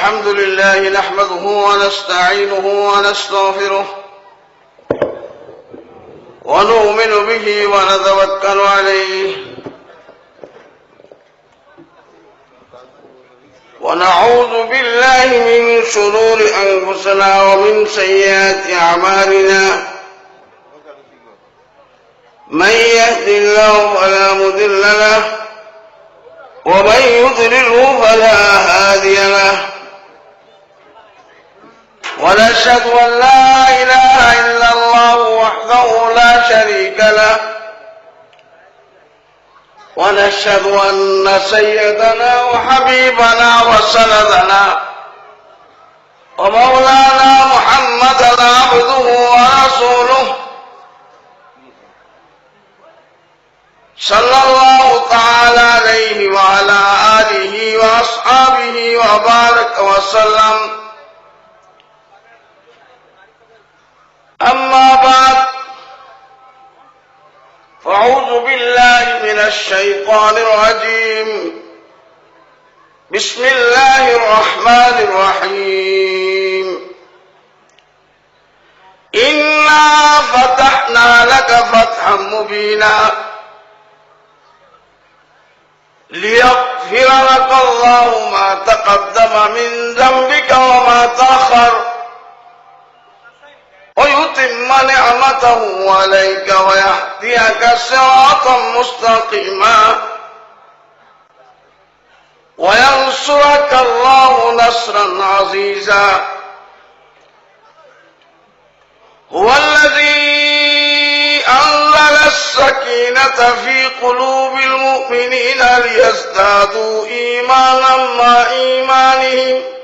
الحمد لله نحمده ونستعينه ونستغفره ونؤمن به ونتوكل عليه ونعوذ بالله من شرور أنفسنا ومن سيئات أعمالنا من يهد الله فلا مضل له ومن يضلله فلا هادي له ونشهد أن لا إله إلا الله وحده لا شريك له. ونشهد أن سيدنا وحبيبنا وسندنا ومولانا محمدا عبده ورسوله صلى الله تعالى عليه وعلى آله وأصحابه وبارك وسلم فأعوذ بالله من الشيطان الرجيم. بسم الله الرحمن الرحيم. إنا فتحنا لك فتحا مبينا. ليغفر لك الله ما تقدم من ذنبك وما تأخر. ويتم نعمته عليك ويهديك صراطا مستقيما. وينصرك الله نصرا عزيزا. هو الذي أنزل السكينة في قلوب المؤمنين ليزدادوا إيمانا مع إيمانهم.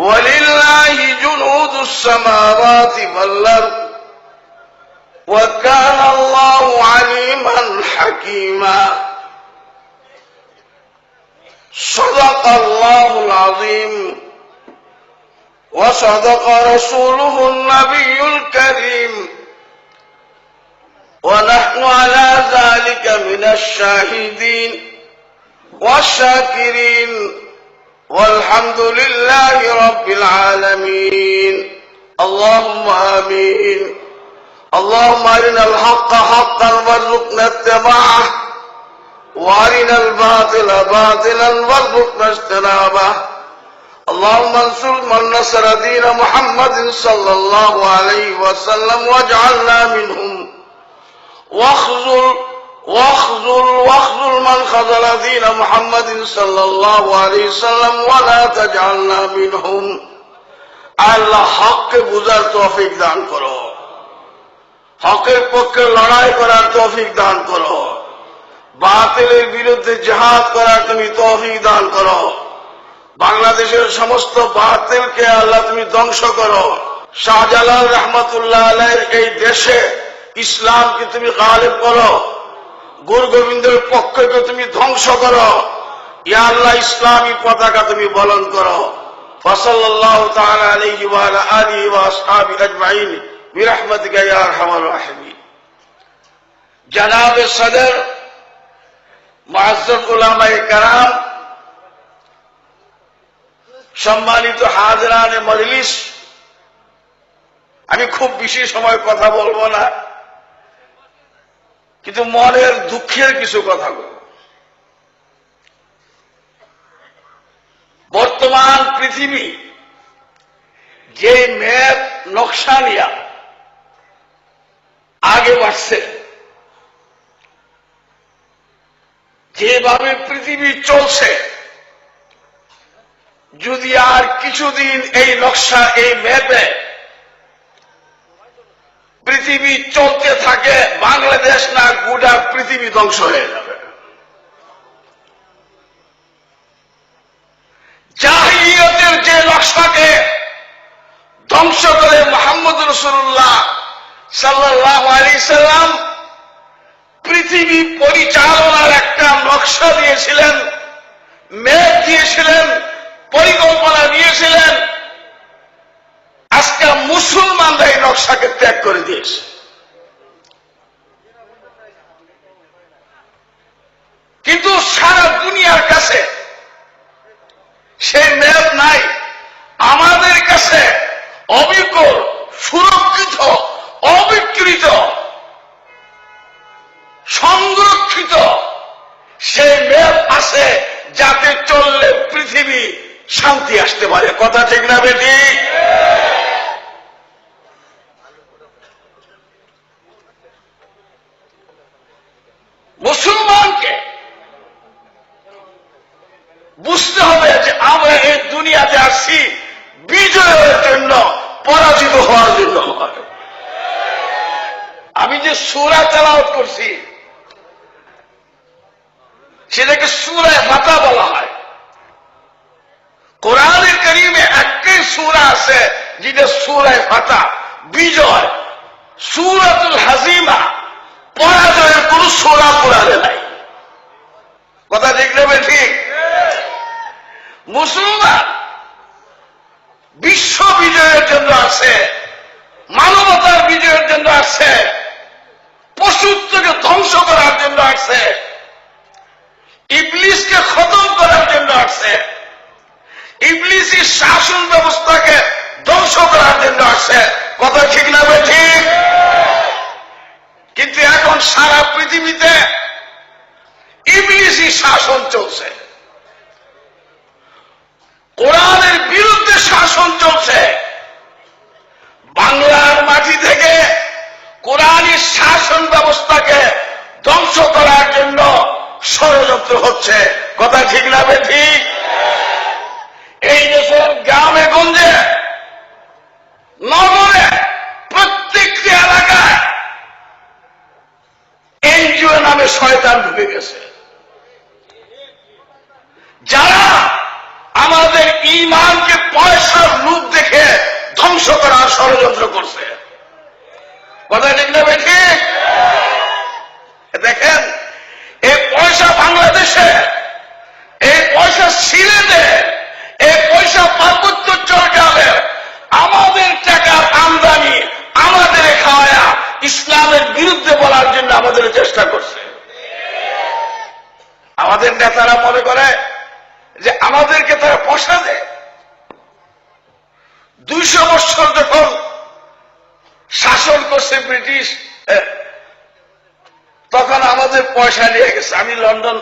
ولله جنود السماوات والأرض وكان الله عليما حكيما. صدق الله العظيم وصدق رسوله النبي الكريم. ونحن على ذلك من الشاهدين والشاكرين. والحمد لله رب العالمين. اللهم آمين. اللهم أرنا الحق حقا وارزقنا اتباعه. وأرنا الباطل باطلا وارزقنا اجتنابه. اللهم انصر من نصر دين محمد صلى الله عليه وسلم واجعلنا منهم. واخذل واخذل واخذل من خذل دين محمد صلى الله عليه وسلم ولا تجعلنا منهم আল্লাহ হককে বুঝার তৌফিক দান করো হকের পক্ষে লড়াই করার তৌফিক দান করো বাতিলের বিরুদ্ধে জেহাদ করার তুমি তৌফিক দান করো বাংলাদেশের সমস্ত বাতিলকে আল্লাহ তুমি ধ্বংস করো শাহজালাল রহমতুল্লাহ আলের এই দেশে ইসলামকে তুমি গালেব করো গুরু গোবিন্দের পক্ষকে তুমি ধ্বংস করো। ইয়া আল্লাহ, ইসলামী পতাকা তুমি বলন করো। সম্মানিত হাজরানে মজলিস। আমি খুব বেশি সময় কথা বলব না। কিন্তু মনের দুঃখের কিছু কথা বর্তমান পৃথিবী, যে ম্যাপ নকশা নিয়া আগে বাড়ছে, যেভাবে পৃথিবী চলছে, যদি আর কিছুদিন এই নকশা, এই ম্যাপে পৃথিবী চলতে থাকে, বাংলাদেশ না গোটা পৃথিবী ধ্বংস হয়ে যাবে। জাহিলিয়তের যে নকশাকে ধ্বংস করে মোহাম্মদ রসুল্লাহ সাল্লাহ আলী সাল্লাম পৃথিবী পরিচালনার একটা নকশা দিয়েছিলেন। নকশাকে ত্যাগ করে দিয়েছে। কিন্তু সারা দুনিয়ার কাছে সে মেয়াদ নাই। আমাদের কাছে অবিকল সুরক্ষিত, অবিকৃত, সংরক্ষিত সে মেয়াদ আছে যাতে চললে পৃথিবী শান্তি আসতে পারে। কথা ঠিক না বেটি? সুরা তেলাওয়াত করছি। সেটাকে সুরায় ফাতা বলা হয়। কোরআনের করিমে একটাই সুরা আছে, যেটা সুরায় ফাতা বিজয়, সুরাতুল হাজিমা। পরাজয়ের কোন সুরা কোরআনে নাই। কথা ঠিক নেবে ঠিক। মুসলমান বিশ্ব বিজয়ের জন্য আছে, মানবতার বিজয়ের জন্য আছে পশুত্বকে ধ্বংস করার জন্য আছে ইবলিসকে খতম করার জন্য আছে ইবলিসি শাসন ব্যবস্থাকে ধ্বংস করার জন্য আছে কথা ঠিক না ভাই ঠিক কিন্তু এখন সারা পৃথিবীতে ইবলিসি শাসন চলছে। কোরআনের বিরুদ্ধে শাসন চলছে। বাংলার মাটি থেকে কোরআনের শাসন ব্যবস্থাকে ধ্বংস করার জন্য ষড়যন্ত্র হচ্ছে। কথা ঠিক না বে ঠিক এই দেশের গ্রামে গঞ্জে নগরে প্রত্যেকটি এলাকায় এনজিও নামে শয়তান ঢুকে গেছে যারা আমাদের ইমানকে পয়সার রূপ দেখে ধ্বংস করার ষড়যন্ত্র করছে। কথা ঠিক না ঠিক দেখেন এই পয়সা বাংলাদেশে এই পয়সা সিলেটে এই পয়সা পার্বত্য চরকালে আমাদের টাকার আমদানি আমাদের খাওয়া ইসলামের বিরুদ্ধে বলার জন্য আমাদের চেষ্টা করছে আমাদের নেতারা মনে করে যে আমাদেরকে তারা পয়সা দেয় দুইশো বছর যখন শাসন করছে ব্রিটিশ। তখন আমাদের পয়সা নিয়ে গেছে। আমি লন্ডন,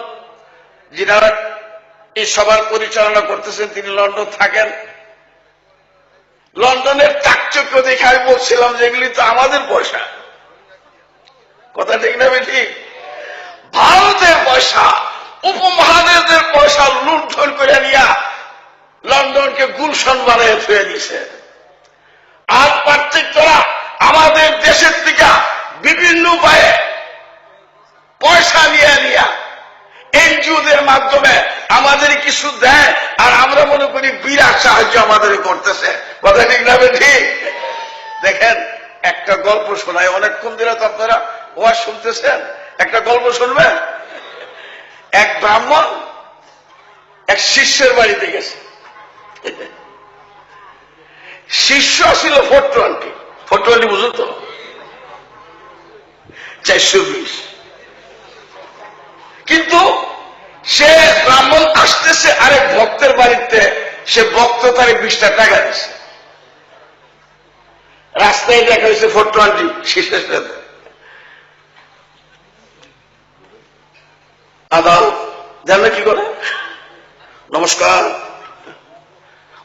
যিনারা এই সবার পরিচালনা করতেছেন, তিনি লন্ডন থাকেন। লন্ডনের চাকচক্য দেখে আমি বলছিলাম যে এগুলি তো আমাদের পয়সা। কথা ঠিক না ঠিক ভারতের পয়সা, উপমহাদেশের পয়সা লুণ্ঠন করে নিয়া লন্ডনকে গুলশন বানিয়ে ফিরে দিছে। আর পার্থক্যরা আমাদের দেশের থেকে বিভিন্ন উপায়ে পয়সা নিয়ে নিয়া এনজিওদের মাধ্যমে আমাদের কিছু দেয়, আর আমরা মনে করি বিরাট সাহায্য আমাদের করতেছে। কথা ঠিক না ঠিক। দেখেন, একটা গল্প শোনায় অনেকক্ষণ দিলে তো আপনারা ওয়াজ শুনতেছেন? একটা গল্প শুনবেন? এক ব্রাহ্মণ এক শিষ্যের বাড়িতে গেছে। শিষ্য ছিল ফোর টোয়েন্টি ফোর টোয়েন্টি বুঝুন তো? চারশো বিশ। কিন্তু সে ব্রাহ্মণ আসতেছে আরেক ভক্তের বাড়িতে, সে ভক্ত তারে বিশটা টাকা দিচ্ছে রাস্তায় দেখা হয়েছে ফোর টোয়েন্টি শিষ্যের সাথে আদাল, জানলে কি করে? নমস্কার।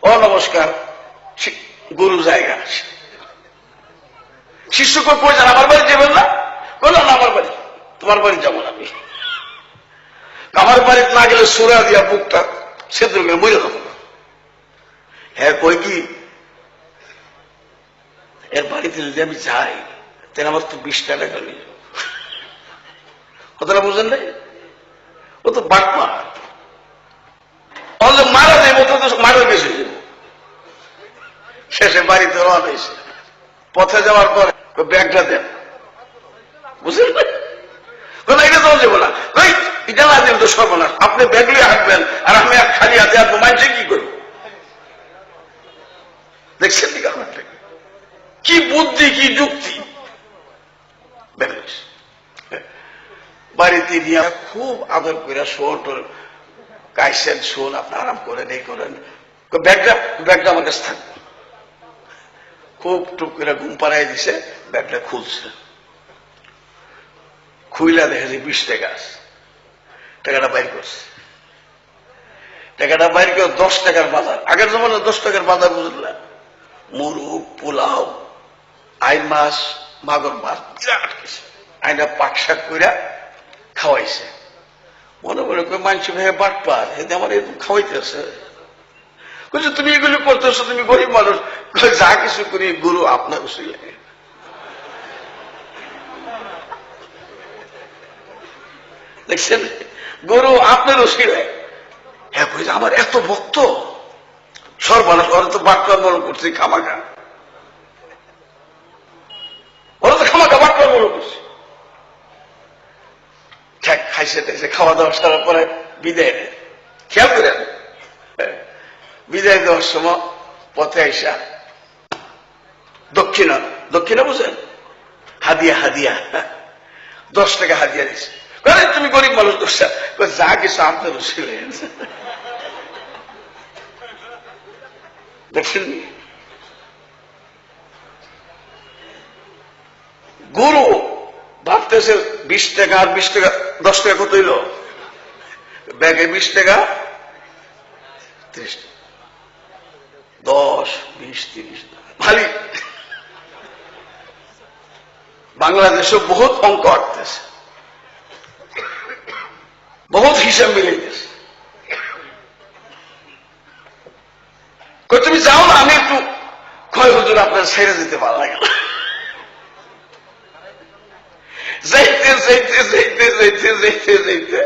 ও নমস্কার গুরু জায়গা শিষ্যকে কই যান, আমার বাড়ি যাবেন না? বলল, না, আমার বাড়ি, তোমার বাড়ি যাব না আমি। আমার বাড়িতে না গেলে সুরা দিয়া বুকটা সেদ্ধ করে মরে যাব হ্যাঁ কই কি? এর বাড়িতে যদি আমি যাই, তাহলে আমার তো বিশ টাকা নিয়ে যাব। কথাটা বুঝলেন নাই? ও তো বাটমা অন্য মারা দেবো তো মারা গেছে শেষে বাড়িতে রওনা পথে যাওয়ার পর ব্যাগটা দেন। বুঝলেন? তো সর্বনাশ। আপনি ব্যাগ নিয়ে হাঁটবেন, আর আমি এক খালি হাতে আসব মানছে কি করব? দেখছেন কি কারণটা কি বুদ্ধি, কি যুক্তি? বাড়িতে নিয়ে খুব আদর করে শোন টোন কাইছেন শোন, আপনি আরাম করেন, এই করেন। ব্যাগটা ব্যাগটা আমার কাছে থাকবে খুব টুক করে ঘুম পাড়াই দিছে, ব্যাগটা খুলছে। খুইলা দেখে যে বিশ টাকা আছে। টাকাটা বাইর করছে। টাকাটা বাইরে কেউ দশ টাকার বাজার। আগের জমানে দশ টাকার বাজার বুঝলে। মুরগ, পোলাও আইন মাছ, মাগর মাছ বিরাট কিছু। আইনা পাক শাক কইরা খাওয়াইছে। মনে মনে করে মানছি ভাই বাট পার। আমার এরকম খাওয়াইতেছে বলছে তুমি এগুলো করতেছো তুমি গরিব মানুষ। যা কিছু করি গুরু আপনার উচিলে দেখছেন? গুরু আপনার উচিলে হ্যাঁ কই, আমার এত ভক্ত। সর্বনাশ ওরা তো বাটপার মনে করছে খামাখা। ওরা তো খামাখা বাটপার মনে করছে। ঠেক খাইছে খাওয়া দাওয়া সারার পরে বিদায় খেয়াল করেন? বিদায় দেওয়ার সময় পথে আইসা দক্ষিণা দক্ষিণা বুঝেন? হাদিয়া হাদিয়া দশ টাকা হাদিয়া কয়ে, তুমি গরিব মানুষ দোষ যা কিছু আপনার ছিলেন দেখছেন গুরু ভাবতেছে বিশ টাকা আর বিশ টাকা দশ টাকা কত হইল? ব্যাগে বিশ টাকা ত্রিশ টাকা। বিশ তিরিশ ভালি বাংলাদেশে বহুত অঙ্ক আটতেছে বহুত হিসাব মিলাইতেছে। তুমি যাও না, আমি একটু ক্ষয় হুজুর, আপনার ছেড়ে দিতে লাগে না। যাইতে যাইতে যাইতে যাইতে যাইতে যাইতে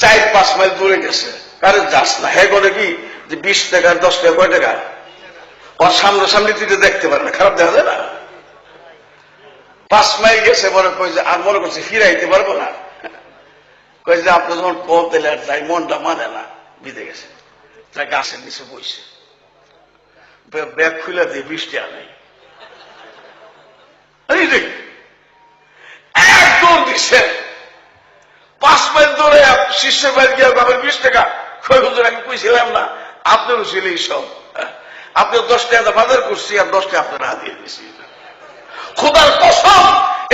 চার পাঁচ মাইল দূরে গেছে। কারে যাস না। হ্যাঁ করে কি যে বিশ টাকা, দশ টাকা, কয় টাকা? ওর সামনে তুই দেখতে পারে না, খারাপ দেখা যায় না? পাঁচ মাইল গেছে মনে যে, আর মনে করছে ফিরাইতে পারব না। যে, আপনি যখন পথ দিলে আর তাই মনটা মানে না বিদে গেছে। তাই গাছের নিচে বইছে। ব্যাগ খুলে দিয়ে বৃষ্টি আনে। এক দিচ্ছে পাঁচ মাইল দৌড়ে শিষ্যের বাড়ি গিয়ে বাবার বিশ টাকা হুজুর আমি কইছিলাম না আপনারও ছিল এই সব। আপনি দশ টাকা বাজার করছি, আর দশ টাকা আপনার হাতিয়ে দিয়েছি খোদার কসম,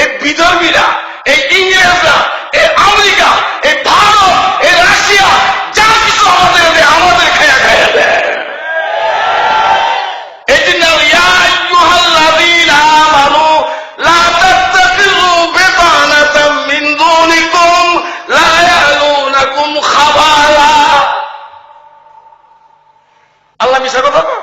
এই বিধর্মীরা, এই ইংরেজরা, এই আমেরিকা, এই ভারত, এই রাশিয়া, যা কিছু আমাদের আমাদের খায়া খায়া দেয়। আল্লাহ মিশা কথা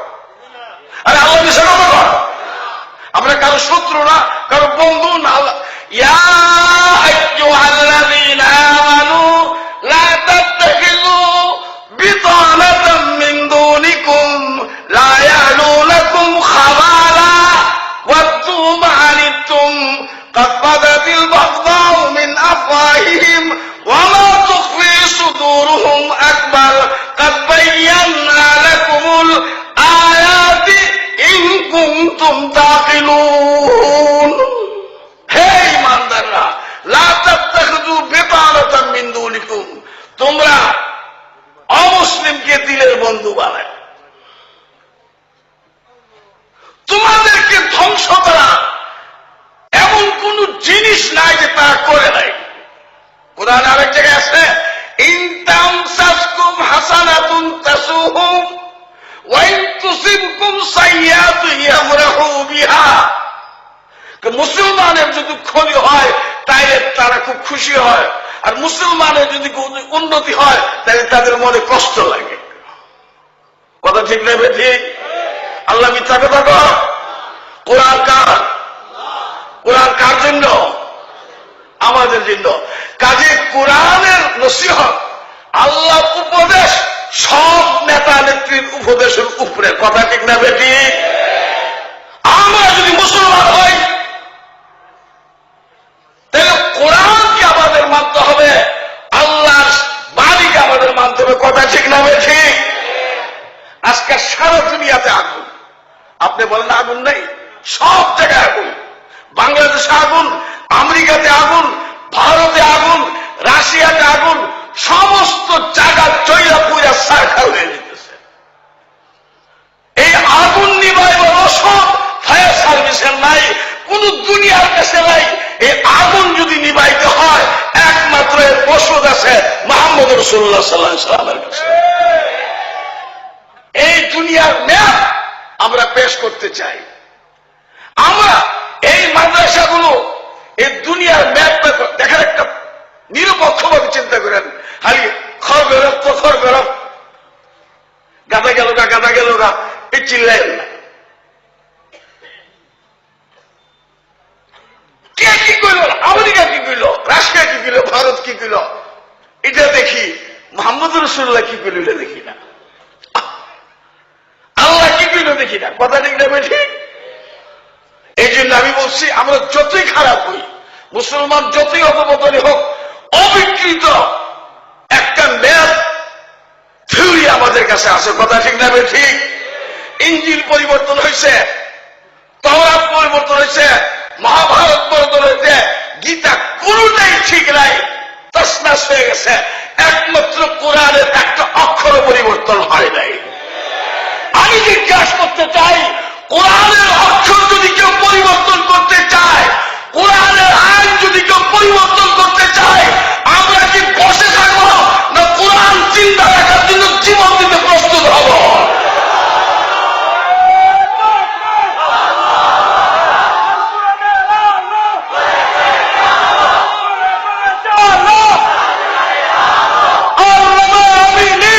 মুসলমানের যদি ক্ষতি হয়, তাইলে তারা খুব খুশি হয়। আর মুসলমানের যদি উন্নতি হয় তাহলে তাদের মনে কষ্ট লাগে। কথা ঠিক নেবে ঠিক? আল্লাহ মিথ্যা কথা কর কোরআন কার? কোরআন কার জন্য? আমাদের জন্য। কাজে কোরআনের নসিহত আল্লাহ উপদেশ সব নেতা নেত্রীর উপদেশের উপরে কথা ঠিক না বেটি? আমরা যদি মুসলমান হই, তাহলে কোরআনকে আমাদের মানতে হবে? আল্লাহর বাণীকে আমাদের মানতে হবে, কথা ঠিক না বেঠি আজকে সারা দুনিয়াতে আগুন। আপনি বলেন আগুন নেই, সব জায়গায় আগুন। বাংলাদেশে আগুন, আমেরিকাতে আগুন, ভারতে আগুন, রাশিয়াতে আগুন সমস্ত জায়গা চৈরা পুরা সারখা হয়ে যেতেছে। এই আগুন নিবাই ওষুধ ফায়ার সার্ভিসের নাই, কোন দুনিয়ার কাছে নাই। এই আগুন যদি নিবাইতে হয়, একমাত্র এর ওষুধ আছে মোহাম্মদ রসুল্লাহ সাল্লাহ সাল্লামের কাছে। এই দুনিয়ার ম্যাপ আমরা পেশ করতে চাই। আমরা এই মাদ্রাসাগুলো, এই দুনিয়ার ম্যাপ দেখার একটা নিরপেক্ষভাবে চিন্তা করেন। খালি খর বেরোপ তো খর বেরোপ গাদা গেল গা গাদা গেল গা, এই চিল্লাইন না। কে কি করল আমেরিকা কি করল রাশিয়া কি করল ভারত কি করল এটা দেখি, মোহাম্মদ রসুল্লাহ কি করল এটা দেখি না। আল্লাহ কি করল দেখি না। কথা ঠিক না ঠিক? এই জন্য আমি বলছি, আমরা যতই খারাপ হই, মুসলমান যতই অপবদনী হোক, অবিকৃত ম্যাপ থিওরি আমাদের কাছে আছে, কথা ঠিক না ঠিক ইঞ্জিন পরিবর্তন হয়েছে তওরাত পরিবর্তন হয়েছে মহাভারত পরিবর্তন হয়েছে গীতা কোনটাই ঠিক নাই তসনাস হয়ে গেছে। একমাত্র কোরআনের একটা অক্ষর পরিবর্তন হয় নাই। আমি জিজ্ঞাসা করতে চাই, কোরআনের অক্ষর যদি কেউ পরিবর্তন করতে চায় কোরআনের আইন যদি কেউ পরিবর্তন করতে চায়, আমরা কি বসে থাকব না? কোরআন চিন্তা রাখার জন্য জীবন দিতে প্রস্তুত হব আমিনি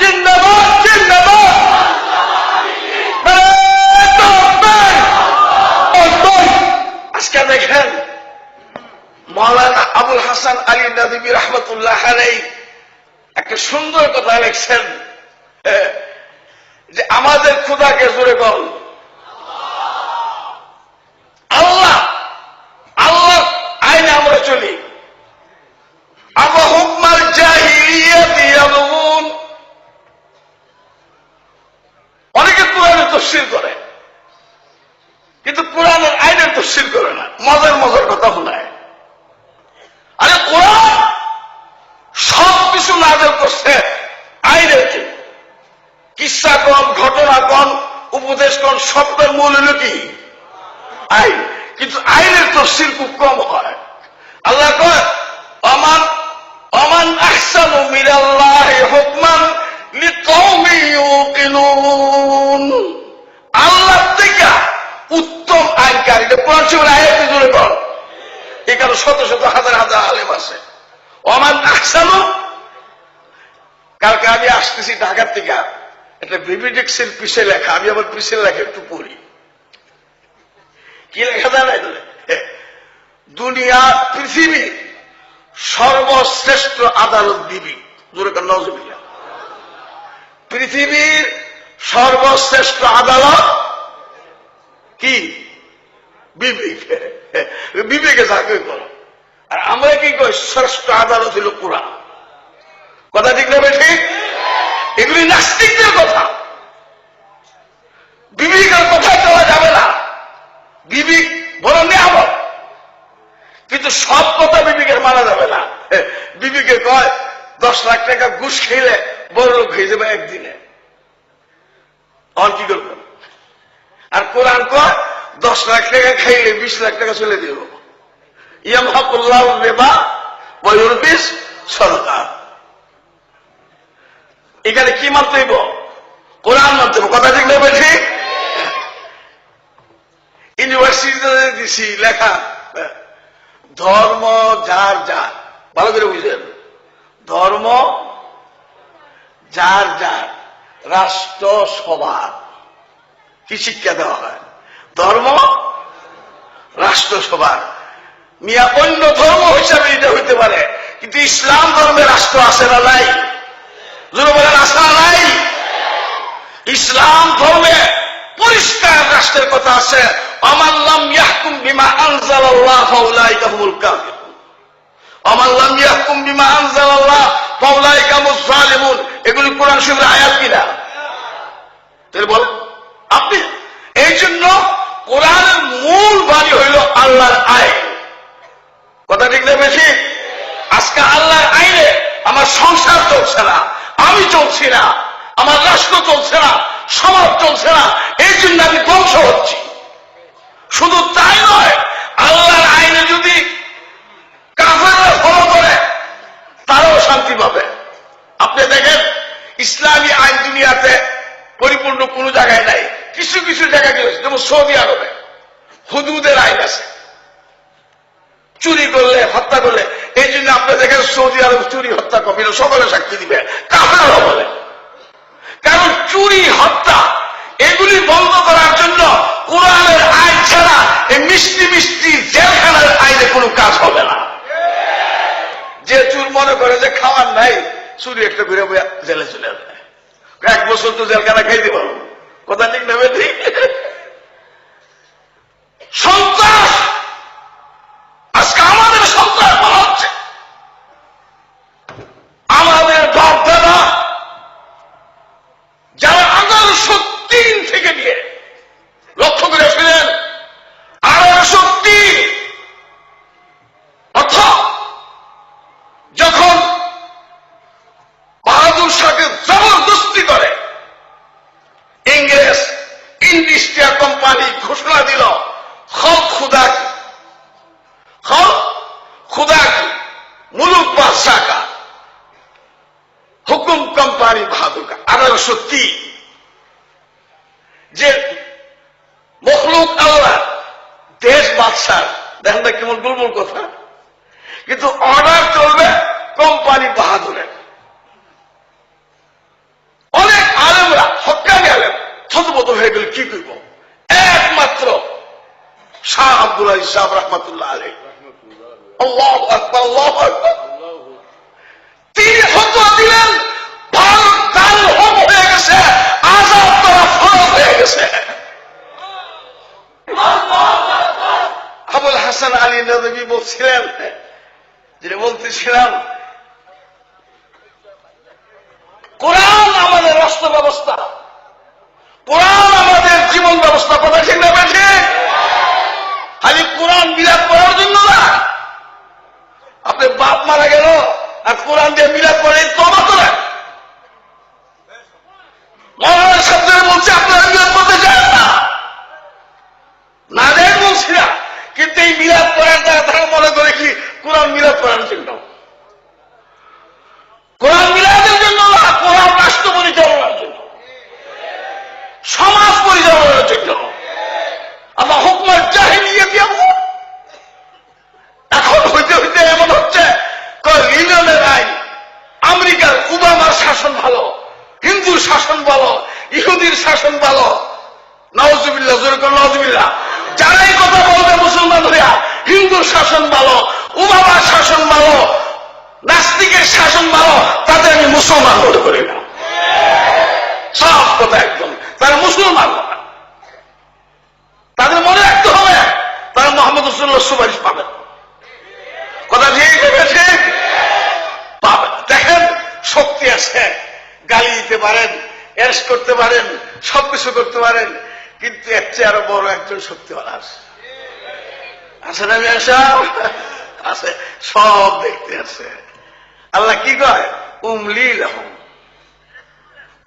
জিন্দাবাদ জিন্দাবাদ আজকে দেখেন মৌলানা আবুল হাসান আলী নদী রহমতুল্লাহ আলাই একটা সুন্দর কথা লিখছেন হ্যাঁ, যে আমাদের খুদাকে জোরে বল আল্লাহ আল্লাহ আইনে আমরা চলি আবা হুকমার জাহিলিয়াতি ইয়াবগুন অনেকে কোরআনের তফসিল করে কিন্তু কোরআনের আইনের তফসিল করে না মজার মজার কথা শোনায় আরে কোরআন সব কিছু নাজেল করছে আইনের কিসা কন ঘটনা কন উপদেশ কন সবটার মূল হলো কি? আইন। কিন্তু আইনের তফসিল খুব কম হয়। আল্লাহ কয়, অমান অমান আহসানু মিনাল্লাহি হুকমান আল্লাহ থেকে উত্তম আইনকারী। কোরআন শরীফের আয়াতে জুড়ে কর এখানে শত শত হাজার হাজার আলেম আছে। অমান আহসানু কালকে আমি আসতেছি ঢাকার থেকে। একটা বিবিডেক্সের পিছে লেখা, আমি আমার পিছে লেখা একটু পড়ি। কি লেখা জানাই দুনিয়া, পৃথিবী, সর্বশ্রেষ্ঠ আদালত দিবি নজবিল্লা পৃথিবীর সর্বশ্রেষ্ঠ আদালত কি? বিবেক বিবেকে চাকরি করো আর আমরা কি কই? শ্রেষ্ঠ আদালত হল কোরআন। কথা ঠিক না ঠিক এগুলি নাস্তিকদের কথা। বিবেকের কথায় চলা যাবে না। বিবেক বড় নিয়ামত কিন্তু সব কথা বিবেকের মানা যাবে না। বিবেকে কয়, দশ লাখ টাকা ঘুষ খেলে বড় লোক হয়ে যাবে একদিনে। আর কি করবেন আর কোরআন কয়, দশ লাখ টাকা খাইলে বিশ লাখ টাকা চলে দিব। ইয়াম হাকুল্লাহ রেবা বয়ুরবিস সরকার এখানে কি মানতে হইব? কোরআন হইব। কথা ঠিক নেবে ঠিক? ইউনিভার্সিটিতে দিছি লেখা ধর্ম যার যার। ভালো করে বুঝলেন? ধর্ম যার যার। রাষ্ট্র সবার। কি শিক্ষা দেওয়া হয়? ধর্ম রাষ্ট্র সবার। মিয়া, অন্য ধর্ম হিসাবে এটা হইতে পারে। কিন্তু ইসলাম ধর্মে রাষ্ট্র আসে না নাই? বলেন আসা নাই। ইসলাম ধর্মে পরিষ্কার রাষ্ট্রের কথা আছে। অমাল্লাম ইয়াহকুম বিমা আনজালাল্লাহ কাফিরুন। অমাল্লাম ইয়াহকুম বিমা আনজালাল্লাহ জালিমুন। এগুলি কোরআন শরীফের আয়াত তাহলে বল, আপনি, এই জন্য কোরআনের মূল বাণী হইল আল্লাহর আইন। কথা ঠিক না বেশি? আজকে আল্লাহর আইনে আমার সংসার চলছে না। আমি চলছি না। আমার রাষ্ট্র চলছে না, সমাজ চলছে না, এই জন্য আমি ধ্বংস হচ্ছি। শুধু তাই নয়, আল্লাহর আইনে যদি কাফেররা ফলো করে, তারাও শান্তি পাবে। আপনি দেখেন, ইসলামী আইন দুনিয়াতে পরিপূর্ণ কোন জায়গায় নাই। কিছু কিছু জায়গায় রয়েছে যেমন সৌদি আরবে, হুদুদের আইন আছে। চুরি করলে, হত্যা করলে এই জন্য আপনি দেখেন সৌদি আরব চুরি, হত্যা কমিলে সকলে সাক্ষী দিবে। কাফেররা বলে। কারণ চুরি, হত্যা, এগুলি বন্ধ করার জন্য কোরআনের আইন ছাড়া এই মিষ্টি মিষ্টি জেলখানার আইনে কোনো কাজ হবে না। যে চুর মনে করে যে খাওয়ার নাই, চুরি একটা ঘুরে জেলে চলে আসবে এক বছর তো জেলখানা খাইতে পারব। কথা ঠিক নেবে ঠিক সন্ত্রাস আজকে আমাদের সন্ত্রাস বলা হচ্ছে আমাদের বাপ দাদা যারা আঠারোশো তিন থেকে নিয়ে লক্ষ্য করেছিলেন আঠারোশো তিন অর্থাৎ যখন বাহাদুর শাহকে জবরদস্তি করে ইংরেজ ইন্ডিস্ট্রিয়া কোম্পানি ঘোষণা দিল হল খুদা কি হল খুদা কি মুলুক বাদশাহ কা হুকুম কোম্পানি বাহাদুর কা আঠারোশো তিন যে মখলুক আল্লাহ দেশ বাদশাহ দেখেন না কেমন গুলমুল কথা কিন্তু অর্ডার চলবে কোম্পানি বাহাদুরের অনেক আলেমরা হকানি আলেম থতমত হয়ে গেল কি করব একমাত্র শাহ আব্দুল আলী রহমতুল্লাহ আলী আল্লাহ আকবর আল্লাহ আকবর। তিনি ফতোয়া দিলেন, ভারত দান হোম গেছে, আজাদ করা ফরজ গেছে। আবুল হাসান আলী নদী বলছিলেন যেটা বলতেছিলাম, কোরআন আমাদের রাষ্ট্র ব্যবস্থা। কোরআন আমাদের জীবন ব্যবস্থা কথা ঠিক না বেঠে খালি কোরআন মিলাদ করার জন্য না। আপনি বাপ মারা গেল আর কোরআন দিয়ে মিলাদ করে তবা করেন। মহারাজ শব্দের বলছে, আপনারা মিলাদ করতে চান না। না দেন বলছি না। কিন্তু এই মিলাদ করার দ্বারা তারা মনে করে কি কোরআন মিলাদ করার জন্য কোরআন মিলাদের জন্য না কোরআন রাষ্ট্র পরিচালনার জন্য সমাজ পরিচালনার জন্য আল্লাহ হুকুমের চাহিয়ে দিয়ে এখন হইতে হইতে এমন হচ্ছে লিলনের আইন আমেরিকার ওবামার শাসন ভালো হিন্দুর শাসন ভালো ইহুদির শাসন ভালো নওয়াজুবিল্লাহ জোরকর নওয়াজুবিল্লাহ যারাই কথা বলবে মুসলমান হইয়া হিন্দুর শাসন ভালো ওবামার শাসন ভালো নাস্তিকের শাসন ভালো তাদের আমি মুসলমান মনে করি না সব কথা একদম তারা মুসলমান না তাদের মনে রাখতে হবে তারা মোহাম্মদ রসুল্লাহ সুপারিশ পাবেন কথা ঠিক আছে পাবেন দেখেন শক্তি আছে গালি দিতে পারেন অ্যারেস্ট করতে পারেন সবকিছু করতে পারেন, কিন্তু এর চেয়ে আরও বড় একজন শক্তিওয়ালা আছে আছে না মেশা আছে, সব দেখতে আছে। আল্লাহ কি কয়? উমলি লাহুম।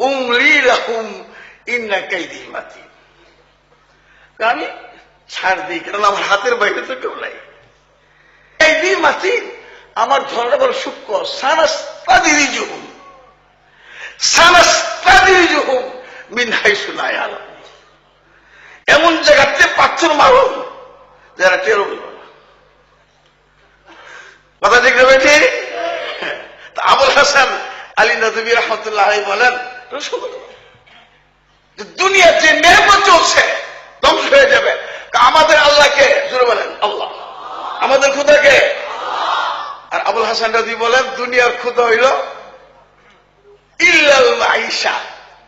উমলি লাহুম ইন্না কাইদি মাতি। আমি ছাড় দিই, কারণ আমার হাতের বাইরে তো কেউ নাই। এই দিন মাতিন আমার ধরনের বড় সূক্ষ্ম। সানাস্তাদিরি জুহুম সানাস্তাদিরি জুহুম মিন হাইসু না ইয়ালাম। এমন জায়গাতে পাথর মারুন যারা টেরো কথা ঠিক না বেঠি আবুল হাসান আলী নদী রহমতুল্লাহ বলেন রসুল্লাহ যে মেহমান চলছে, ধ্বংস হয়ে যাবে। আমাদের আল্লাহকে জুড়ে বলেন, আল্লাহ। আমাদের খুদাকে আর আবুল হাসান রাজি বলেন, দুনিয়ার খুদা হইল ইল্লাল মাইশা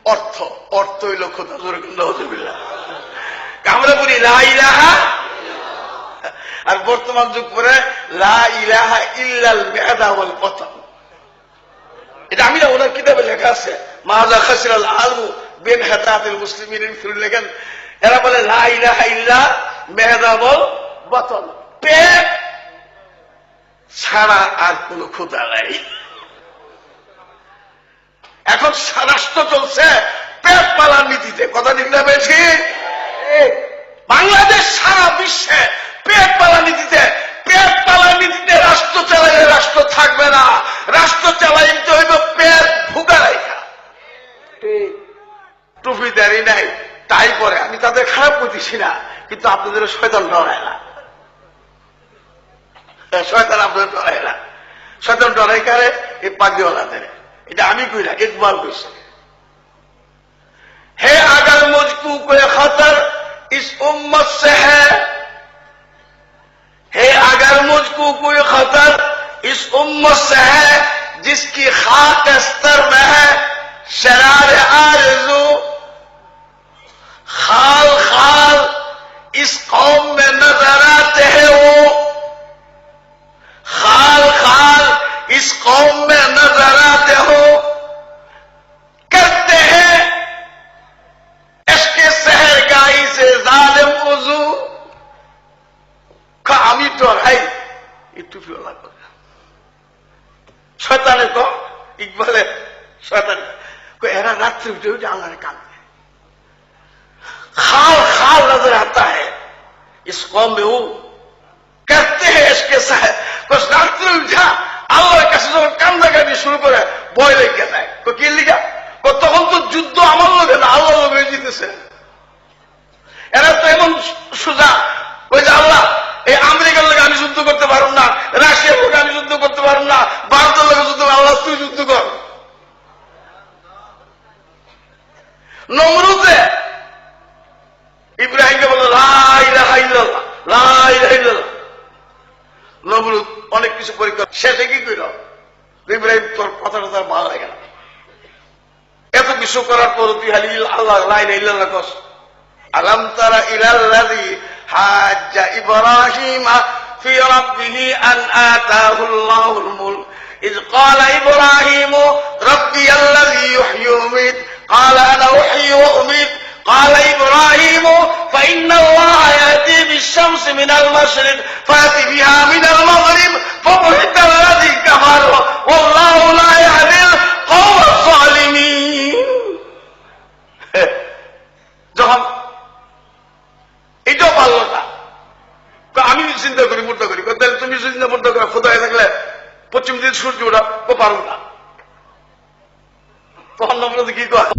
অর্থ অর্থ হইল খুদা আমরা বলি লা ইলাহা আর বর্তমান যুগ পরে ইল্লাল ওয়াল পতন এটা আমি না ওনার কিতাবে লেখা আছে মাহাজা আলমু লেখেন, এরা বলে লা ইল্লা বল বতন। পেট ছাড়া আর কোন ক্ষুদা নাই। এখন রাষ্ট্র চলছে পেট পালার নীতিতে। কথা ঠিক না বেশি বাংলাদেশ সারা বিশ্বে পেট পালা নীতিতে, পেট পালা নীতিতে রাষ্ট্র চালাইলে রাষ্ট্র থাকবে না। রাষ্ট্র চালাইতে হইব পেট ভুগা রাখা টুপি দাঁড়ি নাই টাই পরে। আমি তাদের খারাপ করতেছি না, কিন্তু আপনাদের শয়তান ডরায় না। শয়তান আপনাদের ডরায় না। শয়তান ডরাই কারে? এই পাগিওয়ালাদের এটা আমি কই না একবার কইছে ہے اگر مجھ کو کوئی خطر اس امت سے ہے؟ ہے اگر مجھ کو کوئی خطر اس امت سے ہے جس کی خاک استر میں ہے؟ شرار آرزو۔ خال خال اس قوم میں نظر آ একটু ফিওলা করে শয়তানে তো ইকবালে শয়তান কই এরা রাত্রে উঠে উঠে আল্লাহরে কাঁদে खाल खाल नजर आता है इस कौम में वो करते हैं इसके साथ कुछ রাত্রে উঠা আল্লাহর কাছে যখন কান্দাকাটি শুরু করে ভয় লেগে যায় তো কি লিখা ও তখন তো যুদ্ধ আমার লোকে না আল্লাহ লোকে জিতেছে এরা তো এমন সোজা ওই যে আল্লাহ এই আমেরিকার লোকে আমি যুদ্ধ করতে পারব না, রাশিয়ার লোকে আমি যুদ্ধ করতে পারব না, ভারতের লোকে যুদ্ধ আল্লাহ তুই যুদ্ধ কর। নমরুদে ইব্রাহিমকে বলল লাই রাহাইল্লাহ লাই রাহাইল্লাহ নমরুদ অনেক কিছু পরীক্ষা শেষে কি কইল, ইব্রাহিম, তোর কথাটা তার ভালো লাগে না। এত কিছু করার পর তুই খালি আল্লাহ লাই রাহাইল্লাহ কস। আলম তারা ইলাল্লাযী হাজ্জা ইব্রাহিম في ربه أن آتاه الله الملك إذ قال إبراهيم ربي الذي يحيي ويميت قال أنا أحيي وأميت قال إبراهيم فإن الله يأتي بالشمس من المشرق فأتي بها من المغرب فبهت الذي كفر والله لا يهدي القوم الظالمين যখন এটাও পারল না আমি চিন্তা করি মুদ্রা করি। তাহলে তুমি চিন্তা মুদ্রা করো, খোদায় থাকলে পশ্চিম দিকে সূর্য ওঠা, ও পারো না। তখন আমরা কি কয়